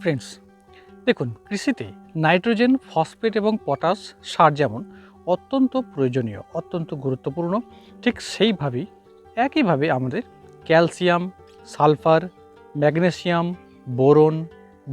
Friends দেখুন, কৃষিতে nitrogen, phosphate এবং পটাশ সার যেমন অত্যন্ত প্রয়োজনীয়, অত্যন্ত গুরুত্বপূর্ণ, ঠিক সেইভাবেই, একইভাবে আমাদের calcium, sulphur, magnesium, boron,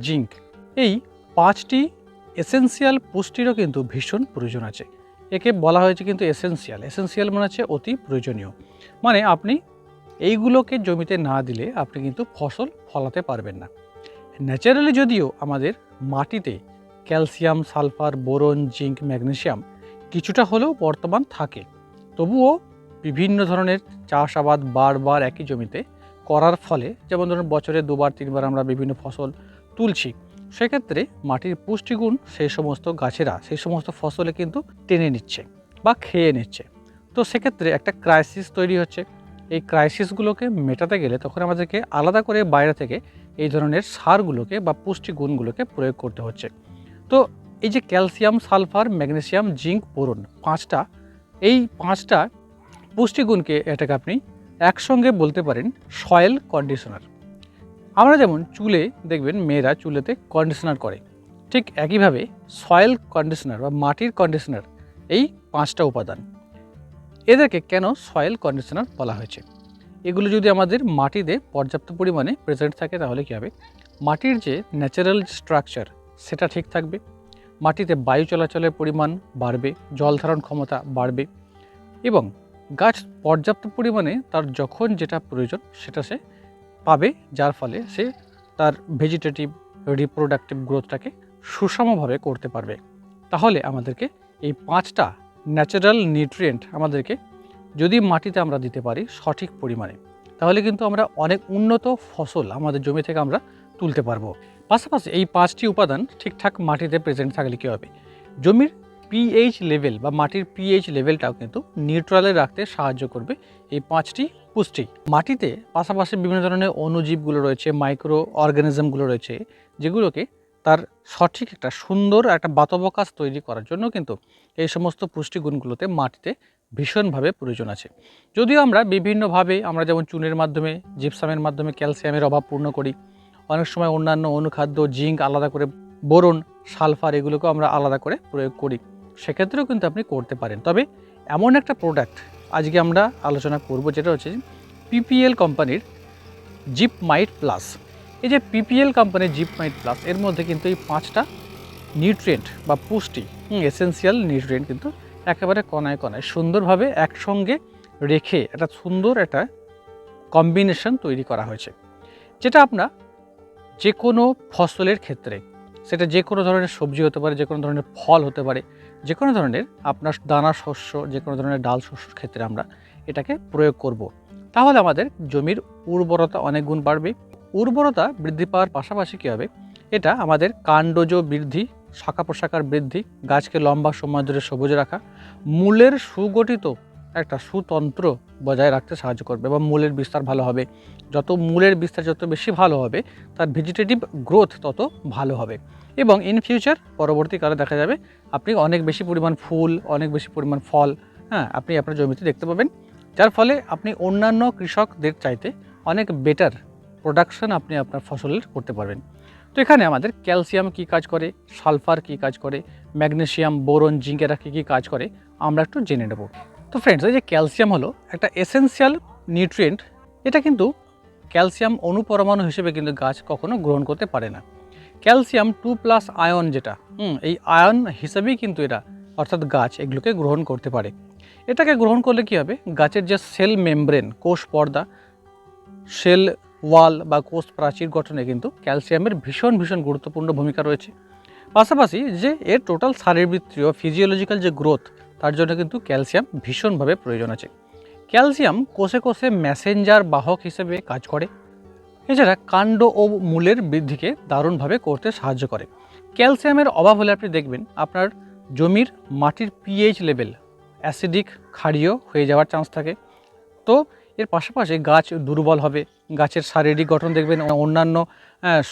zinc, এই পাঁচটি এসেনশিয়াল পুষ্টিরও কিন্তু ভীষণ প্রয়োজন আছে। একে বলা হয়েছে কিন্তু এসেনশিয়াল। এসেনশিয়াল মানে হচ্ছে অতি প্রয়োজনীয়। মানে আপনি এইগুলোকে জমিতে না দিলে আপনি কিন্তু ফসল ফলাতে পারবেন না। ন্যাচারালি যদিও আমাদের মাটিতে calcium, sulphur, boron, zinc, magnesium কিছুটা হলেও বর্তমান থাকে, তবুও বিভিন্ন ধরনের চাষাবাদ বারবার একই জমিতে করার ফলে, যেমন ধরুন বছরে দুবার, তিনবার আমরা বিভিন্ন ফসল তুলছি, সেক্ষেত্রে মাটির পুষ্টিগুণ সেই সমস্ত গাছেরা সেই সমস্ত ফসলে কিন্তু টেনে নিচ্ছে বা খেয়ে নিচ্ছে। তো সেক্ষেত্রে একটা ক্রাইসিস তৈরি হচ্ছে। এই ক্রাইসিসগুলোকে মেটাতে গেলে তখন আমাদেরকে আলাদা করে বাইরে থেকে এই ধরনের সারগুলোকে বা পুষ্টিগুণগুলোকে প্রয়োগ করতে হচ্ছে। তো এই যে calcium, sulphur, magnesium, zinc, boron পাঁচটা, এই পাঁচটা পুষ্টিগুণকে এটাকে আপনি একসঙ্গে বলতে পারেন সয়েল কন্ডিশনার। আমরা যেমন চুলে দেখবেন মেয়েরা চুলেতে কন্ডিশনার করে, ঠিক একইভাবে সয়েল কন্ডিশনার বা মাটির কন্ডিশনার এই পাঁচটা উপাদান। এদেরকে কেন সয়েল কন্ডিশনার বলা হয়েছে? এগুলো যদি আমাদের মাটিতে পর্যাপ্ত পরিমাণে প্রেজেন্ট থাকে, তাহলে কী হবে? মাটির যে ন্যাচারাল স্ট্রাকচার সেটা ঠিক থাকবে। মাটিতে বায়ু চলাচলের পরিমাণ বাড়বে, জল ধারণ ক্ষমতা বাড়বে এবং গাছ পর্যাপ্ত পরিমাণে তার যখন যেটা প্রয়োজন, সেটা সে পাবে, যার ফলে সে তার ভেজিটেটিভ রিপ্রোডাক্টিভ গ্রোথটাকে সুষমভাবে করতে পারবে। তাহলে আমাদেরকে এই পাঁচটা ন্যাচারাল নিউট্রিয়েন্ট আমাদেরকে যদি মাটিতে আমরা দিতে পারি সঠিক পরিমাণে, তাহলে কিন্তু আমরা অনেক উন্নত ফসল আমাদের জমি থেকে আমরা তুলতে পারব। পাশাপাশি এই পাঁচটি উপাদান ঠিকঠাক মাটিতে প্রেজেন্ট থাকলে কী হবে? জমির পিএইচ লেভেল বা মাটির পিএইচ লেভেলটাও কিন্তু নিউট্রালে রাখতে সাহায্য করবে এই পাঁচটি পুষ্টি। মাটিতে পাশাপাশি বিভিন্ন ধরনের অণুজীবগুলো রয়েছে মাইক্রো অর্গানিজমগুলো রয়েছে, যেগুলোকে তার সঠিক একটা সুন্দর একটা বাতবকাশ তৈরি করার জন্য কিন্তু এই সমস্ত পুষ্টিগুণগুলোতে মাটিতে ভীষণভাবে প্রয়োজন আছে। যদিও আমরা বিভিন্নভাবে আমরা যেমন চুনের মাধ্যমে, জিপসামের মাধ্যমে ক্যালসিয়ামের অভাব পূর্ণ করি, অনেক সময় অন্যান্য অনুখাদ্য, জিঙ্ক আলাদা করে বোরন, সালফার এগুলোকেও আমরা আলাদা করে প্রয়োগ করি। সেক্ষেত্রেও কিন্তু আপনি করতে পারেন। তবে এমন একটা প্রোডাক্ট আজকে আমরা আলোচনা করব, যেটা হচ্ছে পিপিএল কোম্পানির জিপ মাইট প্লাস এই যে পিপিএল কোম্পানির জিপ মাইট প্লাস এর মধ্যে কিন্তু এই পাঁচটা নিউট্রিয়েন্ট বা পুষ্টি এসেন্সিয়াল নিউট্রিয়েন্ট কিন্তু একেবারে কণায় কণায় সুন্দরভাবে একসঙ্গে রেখে একটা সুন্দর একটা কম্বিনেশন তৈরি করা হয়েছে যেটা আপনার যে কোনো ফসলের ক্ষেত্রে, সেটা যে কোনো ধরনের সবজি হতে পারে যে কোনো ধরনের ফল হতে পারে যে কোনো ধরনের আপনার দানা শস্য যে কোনো ধরনের ডাল শস্যর ক্ষেত্রে আমরা এটাকে প্রয়োগ করব। তাহলে আমাদের জমির উর্বরতা অনেক গুণ বাড়বে উর্বরতা বৃদ্ধি পাওয়ার পাশাপাশি কী হবে? এটা আমাদের কাণ্ডজ বৃদ্ধি, শাখা প্রশাখার বৃদ্ধি, গাছকে লম্বা সময় ধরে সবুজ রাখা, মূলের সুগঠিত একটা সুতন্ত্র বজায় রাখতে সাহায্য করবে এবং মূলের বিস্তার ভালো হবে। যত মূলের বিস্তার যত বেশি ভালো হবে, তার ভেজিটেটিভ গ্রোথ তত ভালো হবে। এবং ইন ফিউচার পরবর্তীকালে দেখা যাবে, আপনি অনেক বেশি পরিমাণ ফুল, অনেক বেশি পরিমাণ ফল হ্যাঁ আপনি আপনার জমিতে দেখতে পাবেন। যার ফলে আপনি অন্যান্য কৃষকদের চাইতে অনেক বেটার প্রোডাকশন আপনি আপনার ফসলের করতে পারবেন। তো এখানে আমাদের ক্যালসিয়াম কী কাজ করে সালফার কী কাজ করে ম্যাগনেসিয়াম বোরন জিঙ্কেরা কী কী কাজ করে, আমরা একটু জেনে নেব। তো ফ্রেন্ডস এই যে ক্যালসিয়াম হলো একটা এসেনশিয়াল নিউট্রিয়েন্ট এটা কিন্তু ক্যালসিয়াম অনুপরমাণু হিসেবে কিন্তু গাছ কখনো গ্রহণ করতে পারে না। ক্যালসিয়াম টু প্লাস আয়ন যেটা, হুম, এই আয়ন হিসেবেই কিন্তু এরা, অর্থাৎ গাছ, এগুলোকে গ্রহণ করতে পারে। এটাকে গ্রহণ করলে কী হবে? গাছের যে সেল মেমব্রেন কোষ পর্দা সেল ওয়াল বা কোষ প্রাচীর গঠনে কিন্তু ক্যালসিয়ামের ভীষণ ভীষণ গুরুত্বপূর্ণ ভূমিকা রয়েছে। পাশাপাশি যে এর টোটাল শারীরবৃত্তীয় ফিজিওলজিক্যাল যে গ্রোথ তার জন্য কিন্তু ক্যালসিয়াম ভীষণভাবে প্রয়োজন আছে। ক্যালসিয়াম কোষে কোষে ম্যাসেঞ্জার বাহক হিসেবে কাজ করে। এছাড়া কাণ্ড ও মূলের বৃদ্ধিকে দারুণভাবে করতে সাহায্য করে। ক্যালসিয়ামের অভাব হলে আপনি দেখবেন আপনার জমির মাটির পিএইচ লেভেল অ্যাসিডিক ক্ষারীয় হয়ে যাওয়ার চান্স থাকে। তো এর পাশাপাশি গাছ দুর্বল হবে। গাছের শারীরিক গঠন দেখবেন অন্যান্য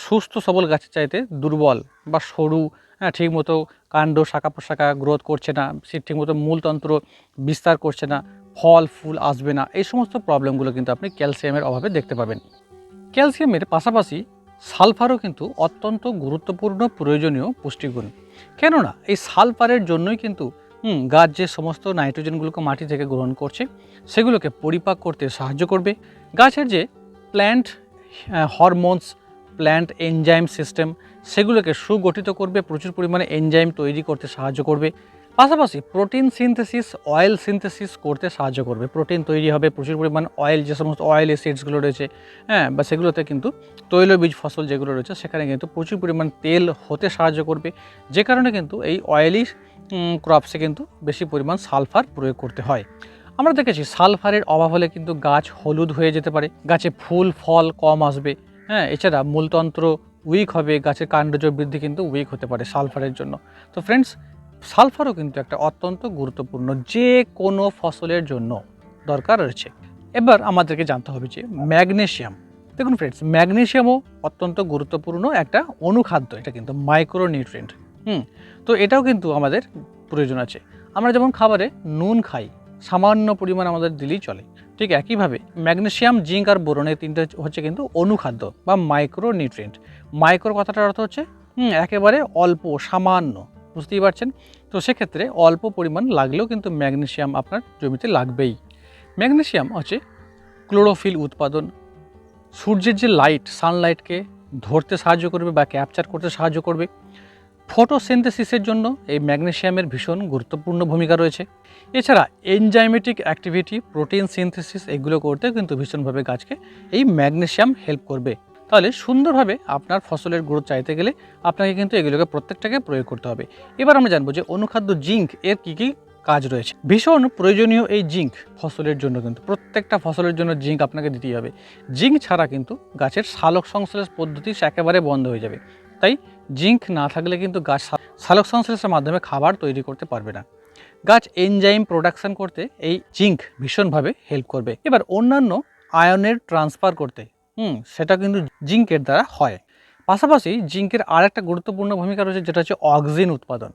সুস্থ সবল গাছের চাইতে দুর্বল বা সরু হ্যাঁ ঠিকমতো কাণ্ড শাখা প্রশাখা গ্রোথ করছে না, সে ঠিকমতো মূলতন্ত্র বিস্তার করছে না, ফল, ফুল আসবে না, এই সমস্ত প্রবলেমগুলো কিন্তু আপনি ক্যালসিয়ামের অভাবে দেখতে পাবেন। ক্যালসিয়ামের পাশাপাশি সালফারও কিন্তু অত্যন্ত গুরুত্বপূর্ণ প্রয়োজনীয় পুষ্টিগুণ। কেননা, এই সালফারের জন্যই কিন্তু হুম, গাছ যে সমস্ত নাইট্রোজেনগুলোকে মাটি থেকে গ্রহণ করছে সেগুলোকে পরিপাক করতে সাহায্য করবে। গাছের যে plant hormones plant enzyme system সেগুলোকে সুগঠিত করবে প্রচুর পরিমাণে এনজাইম তৈরি করতে সাহায্য করবে। পাশাপাশি প্রোটিন সিনথেসিস, অয়েল সিনথেসিস করতে সাহায্য করবে। প্রোটিন তৈরি হবে, প্রচুর পরিমাণ অয়েল, যে সমস্ত অয়েল এসিডসগুলো রয়েছে হ্যাঁ বা সেগুলোতে কিন্তু তৈলবীজ ফসল যেগুলো রয়েছে, সেখানে কিন্তু প্রচুর পরিমাণ তেল হতে সাহায্য করবে। যে কারণে কিন্তু এই অয়েলি ক্রপসে কিন্তু বেশি পরিমাণ সালফার প্রয়োগ করতে হয়। আমরা দেখেছি সালফারের অভাব হলে কিন্তু গাছ হলুদ হয়ে যেতে পারে, গাছে ফুল, ফল কম আসবে হ্যাঁ এছাড়া মূলতন্ত্র উইক হবে, গাছের কাণ্ডজ বৃদ্ধি কিন্তু উইক হতে পারে সালফারের জন্য। তো ফ্রেন্ডস সালফারও কিন্তু একটা অত্যন্ত গুরুত্বপূর্ণ যে কোনো ফসলের জন্য দরকার রয়েছে। এবার আমাদেরকে জানতে হবে যে ম্যাগনেশিয়াম দেখুন ফ্রেন্ডস ম্যাগনেশিয়ামও অত্যন্ত গুরুত্বপূর্ণ একটা অনুখাদ্য এটা কিন্তু মাইক্রোনিউট্রিয়েন্ট। হুম তো এটাও কিন্তু আমাদের প্রয়োজন আছে। আমরা যেমন খাবারে নুন খাই সামান্য পরিমাণ আমাদের দিলেই চলে। ঠিক একইভাবে ম্যাগনেশিয়াম জিঙ্ক আর বোরন এই তিনটে হচ্ছে কিন্তু অনুখাদ্য বা মাইক্রোনিউট্রিয়েন্ট। মাইক্রো কথাটার অর্থ হচ্ছে হুম, একেবারে অল্প সামান্য। বুঝতেই পারছেন? তো সেক্ষেত্রে অল্প পরিমাণ লাগলেও কিন্তু ম্যাগনেশিয়াম আপনার জমিতে লাগবেই। ম্যাগনেশিয়াম হচ্ছে ক্লোরোফিল উৎপাদন। সূর্যের যে লাইট, সানলাইটকে ধরতে সাহায্য করবে বা ক্যাপচার করতে সাহায্য করবে। ফটোসিনথেসিসের জন্য এই ম্যাগনেশিয়ামের ভীষণ গুরুত্বপূর্ণ ভূমিকা রয়েছে। এছাড়া এনজাইমেটিক অ্যাক্টিভিটি, প্রোটিন সিনথেসিস, এগুলো করতে কিন্তু ভীষণভাবে গাছকে এই ম্যাগনেশিয়াম হেল্প করবে। তাহলে সুন্দরভাবে আপনার ফসলের গ্রোথ চাইতে গেলে আপনাকে কিন্তু এগুলোকে প্রত্যেকটাকে প্রয়োগ করতে হবে। এবার আমরা জানব যে অনুখাদ্য জিঙ্ক এর কী কী কাজ রয়েছে। ভীষণ প্রয়োজনীয় এই জিঙ্ক ফসলের জন্য কিন্তু, প্রত্যেকটা ফসলের জন্য জিঙ্ক আপনাকে দিতেই হবে। জিঙ্ক ছাড়া কিন্তু গাছের সালোক সংশ্লেষ পদ্ধতি একেবারে বন্ধ হয়ে যাবে। তাই জিঙ্ক না থাকলে কিন্তু গাছ সালোক সংশ্লেষের মাধ্যমে খাবার তৈরি করতে পারবে না। গাছ এনজাইম প্রোডাকশন করতে এই জিঙ্ক ভীষণভাবে হেল্প করবে। এবার অন্যান্য আয়নের ট্রান্সফার করতে হুম সেটা কিন্তু জিঙ্কের দ্বারা হয়। পাশাপাশি জিঙ্কের আর একটা গুরুত্বপূর্ণ ভূমিকা রয়েছে যেটা হচ্ছে অক্সিজেন উৎপাদন।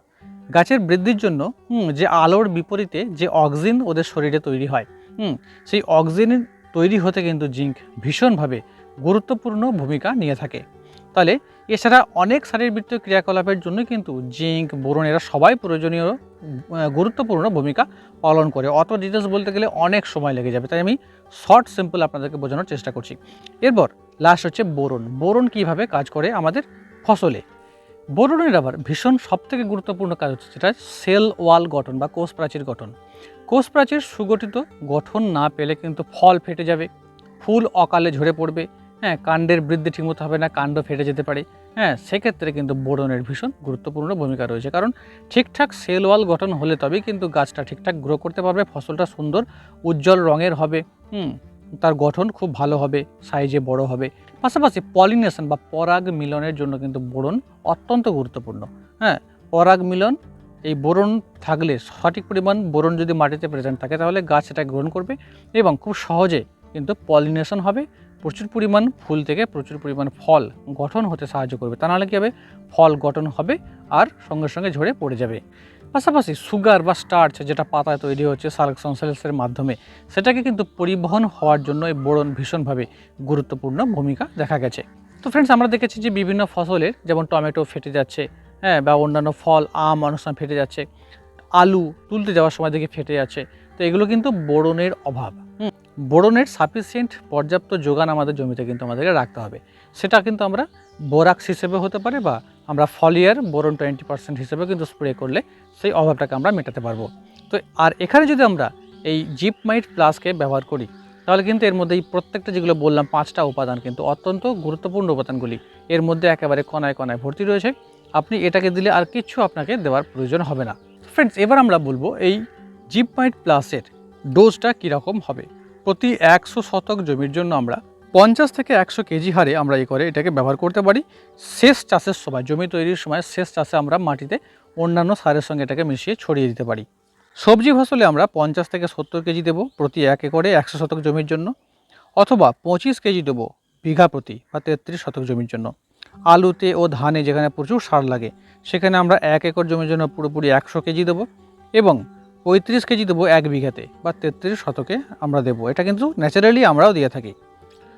গাছের বৃদ্ধির জন্য হুম, যে আলোর বিপরীতে যে অক্সিজেন ওদের শরীরে তৈরি হয় হুম, সেই অক্সিজেন তৈরি হতে কিন্তু জিঙ্ক ভীষণভাবে গুরুত্বপূর্ণ ভূমিকা নিয়ে থাকে। তাহলে এছাড়া অনেক শারীরবৃত্তীয় ক্রিয়াকলাপের জন্য কিন্তু জিঙ্ক, বোরন এরা সবাই প্রয়োজনীয় গুরুত্বপূর্ণ ভূমিকা পালন করে। অত ডিটেলস বলতে গেলে অনেক সময় লেগে যাবে, তাই আমি শর্ট, সিম্পল আপনাদেরকে বোঝানোর চেষ্টা করছি। এরপর লাস্ট হচ্ছে বোরন। বোরন কীভাবে কাজ করে আমাদের ফসলে? বোরনের আবার ভীষণ সবথেকে গুরুত্বপূর্ণ কাজ হচ্ছে যেটা সেল ওয়াল গঠন বা কোষ প্রাচীর গঠন। কোষ প্রাচীর সুগঠিত গঠন না পেলে কিন্তু ফল ফেটে যাবে, ফুল অকালে ঝরে পড়বে হ্যাঁ কাণ্ডের বৃদ্ধি ঠিকমতো হবে না, কাণ্ড ফেটে যেতে পারে। হ্যাঁ সেক্ষেত্রে কিন্তু বোরনের ভীষণ গুরুত্বপূর্ণ ভূমিকা রয়েছে। কারণ ঠিকঠাক সেল ওয়াল গঠন হলে তবেই কিন্তু গাছটা ঠিকঠাক গ্রো করতে পারবে, ফসলটা সুন্দর, উজ্জ্বল রঙের হবে। হুম, তার গঠন খুব ভালো হবে সাইজে বড় হবে। পাশাপাশি পলিনেশন বা পরাগ মিলনের জন্য কিন্তু বোরন অত্যন্ত গুরুত্বপূর্ণ। হ্যাঁ পরাগ মিলন, এই বোরন থাকলে সঠিক পরিমাণ বোরন যদি মাটিতে প্রেজেন্ট থাকে, তাহলে গাছ এটা গ্রহণ করবে এবং খুব সহজে কিন্তু পলিনেশন হবে। প্রচুর পরিমাণ ফুল থেকে প্রচুর পরিমাণ ফল গঠন হতে সাহায্য করবে। তা নাহলে কী হবে? ফল গঠন হবে আর সঙ্গে সঙ্গে ঝরে পড়ে যাবে। পাশাপাশি সুগার বা স্টার্চ যেটা পাতায় তৈরি হচ্ছে সার্ক সংশ্লেষের মাধ্যমে, সেটাকে কিন্তু পরিবহন হওয়ার জন্য এই বোরন ভীষণভাবে গুরুত্বপূর্ণ ভূমিকা দেখা গেছে। তো ফ্রেন্ডস আমরা দেখেছি যে বিভিন্ন ফসলের, যেমন টমেটো ফেটে যাচ্ছে হ্যাঁ বা অন্যান্য ফল, আম, অনেক সময় ফেটে যাচ্ছে, আলু তুলতে যাওয়ার সময় দেখে ফেটে যাচ্ছে। তো এগুলো কিন্তু বোরনের অভাব। বোরনের সাফিসিয়েন্ট পর্যাপ্ত যোগান আমাদের জমিতে কিন্তু আমাদেরকে রাখতে হবে। সেটা কিন্তু আমরা বোরাক্স হিসেবে হতে পারে বা আমরা ফলিয়ার বোরন টোয়েন্টি পার্সেন্ট হিসেবে কিন্তু স্প্রে করলে সেই অভাবটাকে আমরা মেটাতে পারব। তো আর এখানে যদি আমরা এই জিপ মাইট প্লাসকে ব্যবহার করি, তাহলে কিন্তু এর মধ্যে এই প্রত্যেকটা যেগুলো বললাম, পাঁচটা উপাদান কিন্তু অত্যন্ত গুরুত্বপূর্ণ উপাদানগুলি, এর মধ্যে একেবারে কণায় কণায় ভর্তি রয়েছে। আপনি এটাকে দিলে আর কিচ্ছু আপনাকে দেওয়ার প্রয়োজন হবে না। ফ্রেন্ডস এবার আমরা বলব এই জিপ মাইট প্লাসের ডোজটা কীরকম হবে। প্রতি একশো শতক জমির জন্য আমরা পঞ্চাশ থেকে একশো কেজি হারে আমরা এই করে এটাকে ব্যবহার করতে পারি। শেষ চাষের সময়, জমি তৈরির সময় শেষ চাষে আমরা মাটিতে অন্যান্য সারের সঙ্গে এটাকে মিশিয়ে ছড়িয়ে দিতে পারি। সবজি ফসলে আমরা পঞ্চাশ থেকে সত্তর কেজি দেবো প্রতি এক একরে একশো শতক জমির জন্য, অথবা পঁচিশ কেজি দেবো বিঘা প্রতি বা তেত্রিশ শতক জমির জন্য। আলুতে ও ধানে যেখানে প্রচুর সার লাগে, সেখানে আমরা এক একর জমির জন্য পুরোপুরি একশো কেজি দেবো এবং পঁয়ত্রিশ কেজি দেবো এক বিঘাতে বা তেত্রিশ শতকে আমরা দেবো। এটা কিন্তু ন্যাচারালি আমরাও দিয়ে থাকি।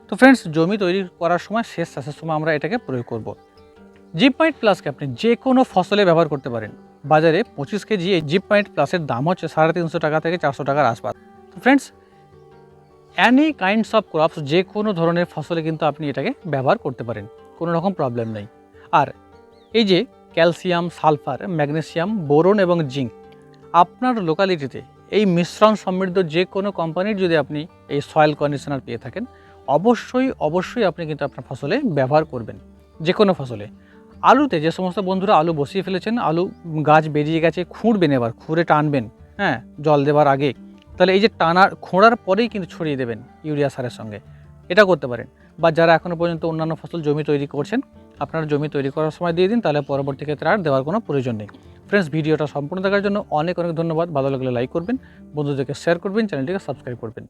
তো ফ্রেন্ডস জমি তৈরি করার সময় শেষ চাষের সময় আমরা এটাকে প্রয়োগ করব। জিপ পয়েন্ট প্লাসকে আপনি যে কোনো ফসলে ব্যবহার করতে পারেন। বাজারে পঁচিশ কেজি এই জিপ পয়েন্ট প্লাসের দাম হচ্ছে সাড়ে তিনশো টাকা থেকে চারশো টাকার আশপাশ। তো friends any kinds of crops যে কোনো ধরনের ফসলে কিন্তু আপনি এটাকে ব্যবহার করতে পারেন। কোনো রকম প্রবলেম নেই। আর এই যে ক্যালসিয়াম সালফার ম্যাগনেসিয়াম বোরন এবং জিঙ্ক আপনার লোকালিটিতে এই মিশ্রণ সমৃদ্ধ যে কোনো কোম্পানির যদি আপনি এই সয়েল কন্ডিশনার পেয়ে থাকেন, অবশ্যই অবশ্যই আপনি কিন্তু আপনার ফসলে ব্যবহার করবেন, যে কোনো ফসলে। আলুতে যে সমস্ত বন্ধুরা আলু বসিয়ে ফেলেছেন, আলু গাছ বেরিয়ে গেছে, খুঁড়বেন এবার, খুঁড়ে টানবেন হ্যাঁ জল দেওয়ার আগে, তাহলে এই যে টানার, খোঁড়ার পরেই কিন্তু ছড়িয়ে দেবেন ইউরিয়া সারের সঙ্গে। এটা করতে পারেন। বা যারা এখনও পর্যন্ত অন্যান্য ফসল জমি তৈরি করছেন আপনারা জমি তৈরি করার সময় দিয়ে দিন, তাহলে পরবর্তী ক্ষেত্রে আর দেওয়ার কোনো প্রয়োজন নেই। ফ্রেন্ডস ভিডিওটা সম্পূর্ণ দেখার জন্য অনেক অনেক ধন্যবাদ। ভালো লাগলে লাইক করবেন, বন্ধুদেরকে শেয়ার করবেন চ্যানেলটিকে সাবস্ক্রাইব করবেন।